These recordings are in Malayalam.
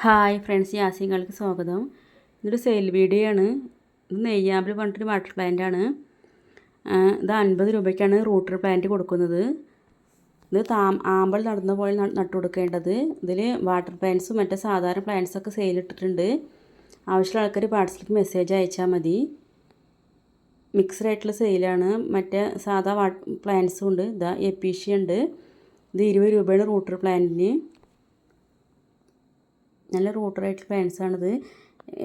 ഹായ് ഫ്രണ്ട്സ് യാസിങ്ങൾക്ക് സ്വാഗതം. ഇതൊരു സെയിൽ വീഡിയോ ആണ്. ഇത് നെയ്യാമ്പിൽ പറഞ്ഞിട്ടൊരു വാട്ടർ പ്ലാന്റ് ആണ്. ഇത് അൻപത് രൂപയ്ക്കാണ് റൂട്ടർ പ്ലാന്റ് കൊടുക്കുന്നത്. ഇത് താം ആമ്പൽ നടന്ന പോലെ നട്ടു കൊടുക്കേണ്ടത് ഇതിൽ വാട്ടർ പ്ലാന്റ്സും മറ്റേ സാധാരണ പ്ലാന്റ്സൊക്കെ സെയിൽ ഇട്ടിട്ടുണ്ട്. ആവശ്യമുള്ള ആൾക്കാർ വാട്സപ്പിൽ മെസ്സേജ് അയച്ചാൽ മതി. മിക്സ്ഡ് ആയിട്ടുള്ള സെയിലാണ് മറ്റേ സാധാ വാ പ്ലാന്റ്സും ഉണ്ട്. ഇതാ എപ്പീഷ്യ ഉണ്ട്. ഇത് ഇരുപത് രൂപയാണ് റൂട്ടർ പ്ലാന്റിന് നല്ല റൂട്ടറായിട്ടുള്ള പ്ലാന്റ്സ് ആണിത്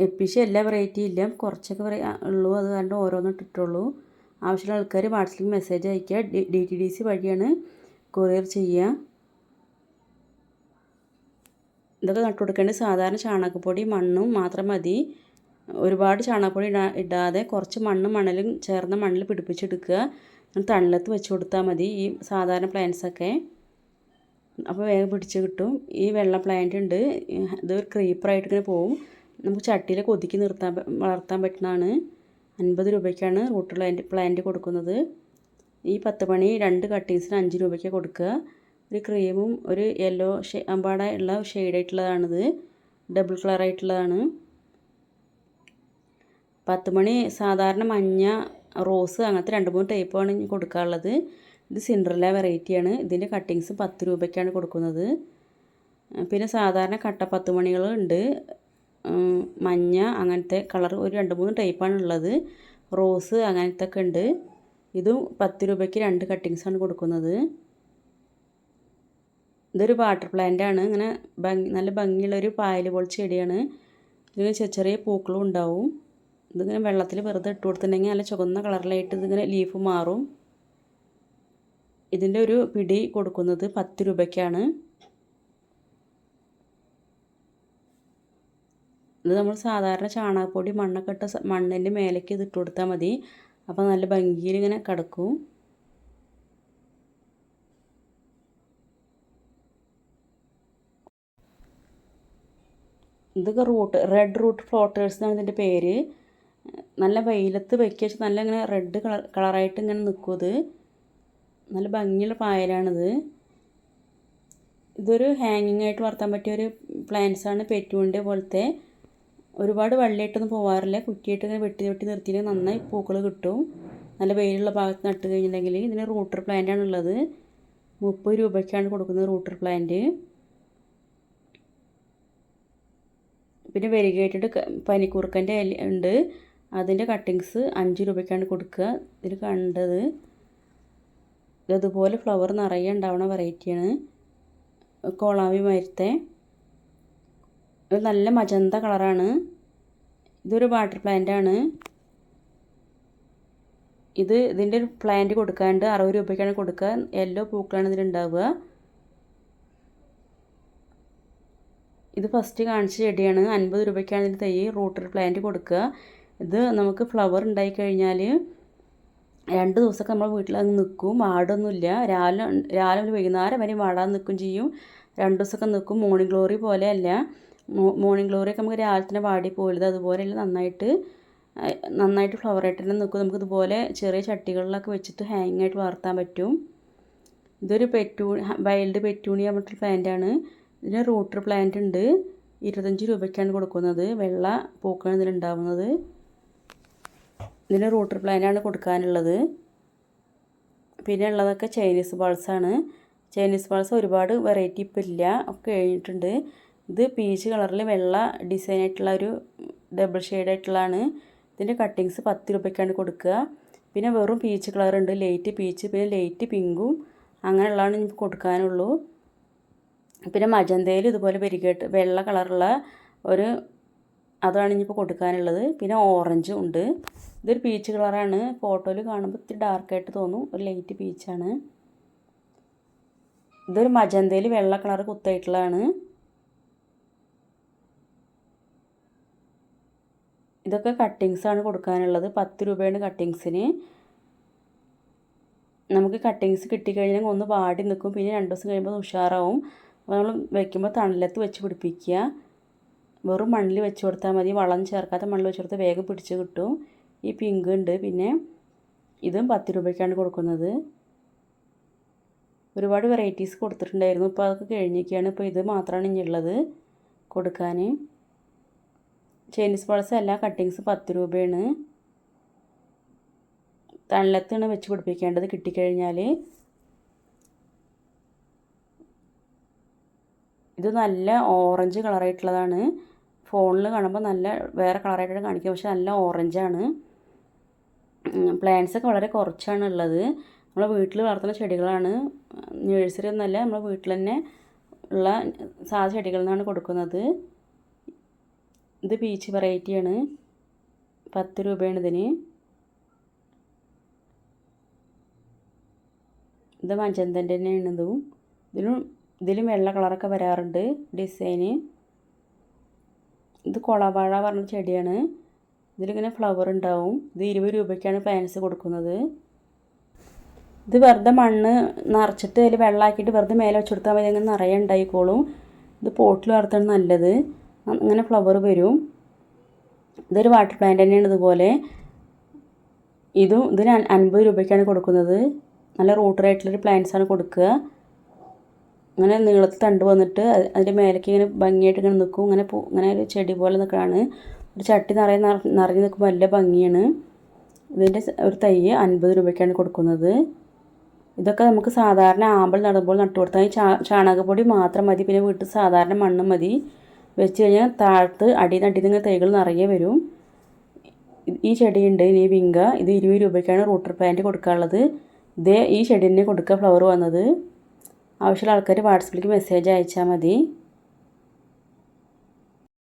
എപ്പിഷ എല്ലാ വെറൈറ്റി ഇല്ല. കുറച്ചൊക്കെ വെറൈ ഉള്ളൂ. അത് കാരണം ഓരോന്നും ഇട്ടിട്ടുള്ളൂ. ആവശ്യമുള്ള ആൾക്കാർ വാട്സപ്പിൽ മെസ്സേജ് അയയ്ക്കുക. ഡി ടി ഡി സി വഴിയാണ് കൊറിയർ ചെയ്യുക. ഇതൊക്കെ നട്ടു കൊടുക്കേണ്ടത് സാധാരണ ചാണകപ്പൊടി മണ്ണും മാത്രം മതി. ഒരുപാട് ചാണകപ്പൊടി ഇടാ ഇടാതെ കുറച്ച് മണ്ണും മണലും ചേർന്ന മണ്ണിൽ പിടിപ്പിച്ചെടുക്കുക. തണലത്ത് വെച്ച് കൊടുത്താൽ മതി. ഈ സാധാരണ പ്ലാന്റ്സൊക്കെ അപ്പോൾ വേഗം പിടിച്ച് കിട്ടും. ഈ വെള്ള പ്ലാന്റ് ഉണ്ട്. ഇത് ക്രീപ്പറായിട്ട് ഇങ്ങനെ പോവും. നമുക്ക് ചട്ടിയിൽ ഒതുക്കി നിർത്താൻ വളർത്താൻ പറ്റുന്നതാണ്. അൻപത് രൂപയ്ക്കാണ് റൂട്ട് പ്ലാന്റ് പ്ലാന്റ് കൊടുക്കുന്നത്. ഈ പത്ത് മണി രണ്ട് കട്ടിങ്സിന് അഞ്ച് രൂപയ്ക്ക് കൊടുക്കുക. ഒരു ക്രീമും ഒരു യെല്ലോ ഷേ അമ്പാട ഉള്ള ഷെയ്ഡായിട്ടുള്ളതാണിത് ഡബിൾ കളറായിട്ടുള്ളതാണ് പത്ത് മണി സാധാരണ മഞ്ഞ റോസ് അങ്ങനത്തെ രണ്ട് മൂന്ന് ടൈപ്പാണ് കൊടുക്കാറുള്ളത് ഇത് സിൻഡ്രല വെറൈറ്റിയാണ്. ഇതിന്റെ കട്ടിങ്സ് പത്ത് രൂപയ്ക്കാണ് കൊടുക്കുന്നത്. പിന്നെ സാധാരണ കട്ട പത്ത് മണികൾ ഉണ്ട്. മഞ്ഞ അങ്ങനത്തെ കളർ ഒരു രണ്ട് മൂന്ന് ടൈപ്പാണ് ഉള്ളത്. റോസ് അങ്ങനത്തെ ഒക്കെ ഉണ്ട്. ഇതും പത്ത് രൂപയ്ക്ക് രണ്ട് കട്ടിങ്സാണ് കൊടുക്കുന്നത്. ഇതൊരു വാട്ടർ പ്ലാന്റ് ആണ്. ഇങ്ങനെ ഭംഗി നല്ല ഭംഗിയുള്ളൊരു പായൽ പോലെ ചെടിയാണ്. ഇതിന് ചെറിയ പൂക്കളും ഉണ്ടാവും. ഇതിങ്ങനെ വെള്ളത്തിൽ വെറുതെ ഇട്ട് കൊടുത്തിട്ടുണ്ടെങ്കിൽ നല്ല ചുവന്ന കളറിലായിട്ട് ഇതിങ്ങനെ ലീഫ് മാറും. ഇതിന്റെ ഒരു പിടി കൊടുക്കുന്നത് പത്ത് രൂപയ്ക്കാണ്. ഇത് നമ്മൾ സാധാരണ ചാണകപ്പൊടി മണ്ണൊക്കെ ഇട്ട മണ്ണിന്റെ മേലേക്ക് ഇത് ഇട്ട് കൊടുത്താൽ മതി. അപ്പോൾ നല്ല ഭംഗിയിൽ ഇങ്ങനെ കിടക്കും. ഇതൊക്കെ റൂട്ട് റെഡ് റൂട്ട് ഫ്ലോട്ടേഴ്സ് എന്നാണ് ഇതിന്റെ പേര്. നല്ല വെയിലത്ത് വെച്ചാൽ നല്ല ഇങ്ങനെ റെഡ് കളർ കളറായിട്ട് ഇങ്ങനെ നിൽക്കും നല്ല ഭംഗിയുള്ള പായലാണിത്. ഇതൊരു ഹാങ്ങിങ് ആയിട്ട് വളർത്താൻ പറ്റിയ ഒരു പ്ലാന്റ്സ് ആണ് പെറ്റൂണിന്റെ പോലത്തെ. ഒരുപാട് വള്ളിയായിട്ടൊന്നും പോവാറില്ല. കുറ്റിയായിട്ട് ഇങ്ങനെ വെട്ടി വെട്ടി നിർത്തിയിട്ട് നന്നായി പൂക്കൾ കിട്ടും. നല്ല വെയിലുള്ള ഭാഗത്ത് നട്ട് കഴിഞ്ഞിട്ടുണ്ടെങ്കിൽ ഇതിന് റൂട്ടർ പ്ലാന്റ് ഉള്ളത്. മുപ്പത് രൂപയ്ക്കാണ് കൊടുക്കുന്നത് റൂട്ടർ പ്ലാന്റ് പിന്നെ വെരിഗേറ്റഡ് പനിക്കൂർക്കന്റെ ഉണ്ട്. അതിന്റെ കട്ടിങ്സ് അഞ്ച് രൂപയ്ക്കാണ് കൊടുക്കുക. ഇതിൽ കണ്ടത്. ഇതുപോലെ ഫ്ലവർ നിറയെ ഉണ്ടാവുന്ന വെറൈറ്റിയാണ് കോളാവി മരത്തെ. നല്ല മജന്ത കളറാണ് ഇതൊരു വാട്ടർ പ്ലാന്റ് ആണ്. ഇത് ഇതിന്റെ ഒരു പ്ലാന്റ് കൊടുക്കാണ്ട് അറുപത് രൂപയ്ക്കാണ് കൊടുക്കുക. യെല്ലോ പൂക്കളാണ് ഇതിലുണ്ടാവുക ഇത് ഫസ്റ്റ് കാണിച്ച ചെടിയാണ്. അൻപത് രൂപയ്ക്കാണ് ഇതിന്റെ തൈ. റൂട്ടർ പ്ലാന്റ് കൊടുക്കുക. ഇത് നമുക്ക് ഫ്ലവർ ഉണ്ടായി കഴിഞ്ഞാൽ രണ്ട് ദിവസമൊക്കെ നമ്മൾ വീട്ടിൽ അങ്ങ് നിൽക്കും ആടൊന്നുമില്ല രാവിലെ രാവിലെ ഒരു വൈകുന്നേരം വരെ വാടാൻ നിൽക്കും ചെയ്യും. രണ്ട് ദിവസമൊക്കെ നിൽക്കും മോർണിംഗ് ഗ്ലോറി പോലെയല്ല. മോർണിംഗ് ഗ്ലോറിയൊക്കെ നമുക്ക് രാവിലെ തന്നെ വാടി പോലത് അതുപോലെയല്ല നന്നായിട്ട് നന്നായിട്ട് ഫ്ലവർ ആയിട്ട് തന്നെ നിൽക്കും. നമുക്ക് ഇതുപോലെ ചെറിയ ചട്ടികളിലൊക്കെ വെച്ചിട്ട് ഹാങ് ആയിട്ട് വളർത്താൻ പറ്റും. ഇതൊരു പെറ്റൂ വൈൽഡ് പെറ്റൂണി പറഞ്ഞിട്ടൊരു പ്ലാന്റാണ് ഇതിന് റൂട്ടർ പ്ലാന്റ് ഉണ്ട്. ഇരുപത്തഞ്ച് രൂപയ്ക്കാണ് കൊടുക്കുന്നത്. വെള്ള പൂക്കളാണ് ഇതിലുണ്ടാവുന്നത്. ഇതിന് റൂട്ടർ പ്ലാന്റാണ് കൊടുക്കാനുള്ളത്. പിന്നെ ഉള്ളതൊക്കെ ചൈനീസ് ബൾസാണ് ചൈനീസ് ബൾസ് ഒരുപാട് വെറൈറ്റി ഇപ്പം ഇല്ല. ഒക്കെ കഴിഞ്ഞിട്ടുണ്ട്. ഇത് പീച്ച് കളറിൽ വെള്ള ഡിസൈൻ ആയിട്ടുള്ള ഒരു ഡബിൾ ഷെയ്ഡായിട്ടുള്ളതാണ് ഇതിന്റെ കട്ടിങ്സ് പത്ത് രൂപയ്ക്കാണ് കൊടുക്കുക. പിന്നെ വെറും പീച്ച് കളറുണ്ട് ലൈറ്റ് പീച്ച് പിന്നെ ലൈറ്റ് പിങ്കും അങ്ങനെയുള്ളതാണ് ഇനി കൊടുക്കാനുള്ളൂ. പിന്നെ മജന്തയിൽ ഇതുപോലെ വെരികേട്ട് വെള്ള കളറുള്ള ഒരു അതാണ് ഇനിയിപ്പോൾ കൊടുക്കാനുള്ളത്. പിന്നെ ഓറഞ്ച് ഉണ്ട്. ഇതൊരു പീച്ച് കളറാണ് ഫോട്ടോയിൽ കാണുമ്പോൾ ഇത്തിരി ഡാർക്കായിട്ട് തോന്നും. ഒരു ലൈറ്റ് പീച്ചാണ് ഇതൊരു മജന്തയിൽ വെള്ള കളർ കുത്തായിട്ടുള്ളതാണ്. ഇതൊക്കെ കട്ടിങ്സ് ആണ് കൊടുക്കാനുള്ളത്. പത്ത് രൂപയാണ് കട്ടിങ്സിന് നമുക്ക് കട്ടിങ്സ് കിട്ടിക്കഴിഞ്ഞാൽ ഒന്ന് വാടി നിൽക്കും. പിന്നെ രണ്ട് ദിവസം കഴിയുമ്പോൾ ഉഷാറാവും. അപ്പോൾ നമ്മൾ വയ്ക്കുമ്പോൾ തണലത്ത് വെച്ച് പിടിപ്പിക്കുക. വെറും മണ്ണിൽ വെച്ച് കൊടുത്താൽ മതി. വളം ചേർക്കാത്ത മണ്ണിൽ വെച്ച് കൊടുത്താൽ വേഗം പിടിച്ച് കിട്ടും. ഈ പിങ്ക് ഉണ്ട്. പിന്നെ ഇതും പത്ത് രൂപയ്ക്കാണ് കൊടുക്കുന്നത്. ഒരുപാട് വെറൈറ്റീസ് കൊടുത്തിട്ടുണ്ടായിരുന്നു. ഇപ്പോൾ അതൊക്കെ കഴിഞ്ഞൊക്കെയാണ് ഇപ്പോൾ ഇത് മാത്രമാണ് ഇനി ഉള്ളത് കൊടുക്കാൻ. ചൈനീസ് പഴസ് എല്ലാ കട്ടിങ്സ് പത്ത് രൂപയാണ്. തണലത്താണ് വെച്ച് പിടിപ്പിക്കേണ്ടത് കിട്ടിക്കഴിഞ്ഞാൽ. ഇത് നല്ല ഓറഞ്ച് കളറായിട്ടുള്ളതാണ് ഫോണിൽ കാണുമ്പോൾ നല്ല വേറെ കളറായിട്ടാണ് കാണിക്കുക പക്ഷെ നല്ല ഓറഞ്ചാണ്. പ്ലാന്റ്സ് ഒക്കെ വളരെ കുറച്ചാണ് ഉള്ളത്. നമ്മളെ വീട്ടിൽ വളർത്തുന്ന ചെടികളാണ്. നഴ്സറി ഒന്നല്ല നമ്മളെ വീട്ടിൽ തന്നെ ഉള്ള സാധാ ചെടികളിൽ നിന്നാണ് കൊടുക്കുന്നത്. ഇത് പീച്ച് വെറൈറ്റിയാണ് പത്ത് രൂപയാണ് ഇതിന്. ഇത് മജന്തന്റെ തന്നെയാണ് ഇതും. ഇതിലും ഇതിലും വെള്ള കളറൊക്കെ വരാറുണ്ട് ഡിസൈന്. ഇത് കൊളവാഴ പറഞ്ഞ ചെടിയാണ്. ഇതിലിങ്ങനെ ഫ്ലവർ ഉണ്ടാവും. ഇത് ഇരുപത് രൂപയ്ക്കാണ് പ്ലാന്റ്സ് കൊടുക്കുന്നത്. ഇത് വെറുതെ മണ്ണ് നിറച്ചിട്ട് അതിൽ വെള്ളമാക്കിയിട്ട് വെറുതെ മേലെ വെച്ച് കൊടുത്താൽ മതി. അങ്ങനെ നിറയെ ഉണ്ടായിക്കോളും. ഇത് പോട്ടിൽ വളർത്താണ് നല്ലത്. അങ്ങനെ ഫ്ലവർ വരും. ഇതൊരു വാട്ടർ പ്ലാന്റ് തന്നെയാണ് ഇതുപോലെ. ഇതും ഇതിന് അൻപത് രൂപയ്ക്കാണ് കൊടുക്കുന്നത്. നല്ല റൂട്ടറായിട്ടുള്ളൊരു പ്ലാന്റ്സാണ് കൊടുക്കുക. അങ്ങനെ നീളത്തിൽ തണ്ട് വന്നിട്ട് അതിന്റെ മേലേക്ക് ഇങ്ങനെ ഭംഗിയായിട്ട് ഇങ്ങനെ നിൽക്കും ഇങ്ങനെ പൂ ഇങ്ങനെ ഒരു ചെടി പോലെ നിൽക്കുകയാണ് ഒരു ചട്ടി നിറയെ നിറഞ്ഞ് നിൽക്കുമ്പോൾ നല്ല ഭംഗിയാണ്. ഇതിന്റെ ഒരു തൈ അൻപത് രൂപയ്ക്കാണ് കൊടുക്കുന്നത്. ഇതൊക്കെ നമുക്ക് സാധാരണ ആമ്പൽ നടുമ്പോൾ നട്ടു കൊടുത്താൽ ചാ ചാണകപ്പൊടി മാത്രം മതി. പിന്നെ വീട്ടിൽ സാധാരണ മണ്ണ് മതി. വെച്ച് കഴിഞ്ഞാൽ താഴത്ത് അടിയിൽ നിന്ന് നിന്ന് തൈകൾ നിറയെ വരും. ഈ ചെടിയുണ്ട്. ഇനി വിങ്ക. ഇത് ഇരുപത് രൂപയ്ക്കാണ് റൂട്ടർ പ്ലാന്റ് കൊടുക്കാനുള്ളത്. ഇതേ ഈ ചെടി തന്നെ കൊടുക്കുക ഫ്ലവർ വന്നത്. ആവശ്യമുള്ള ആൾക്കാർ വാട്സപ്പിലേക്ക് മെസ്സേജ് അയച്ചാൽ മതി.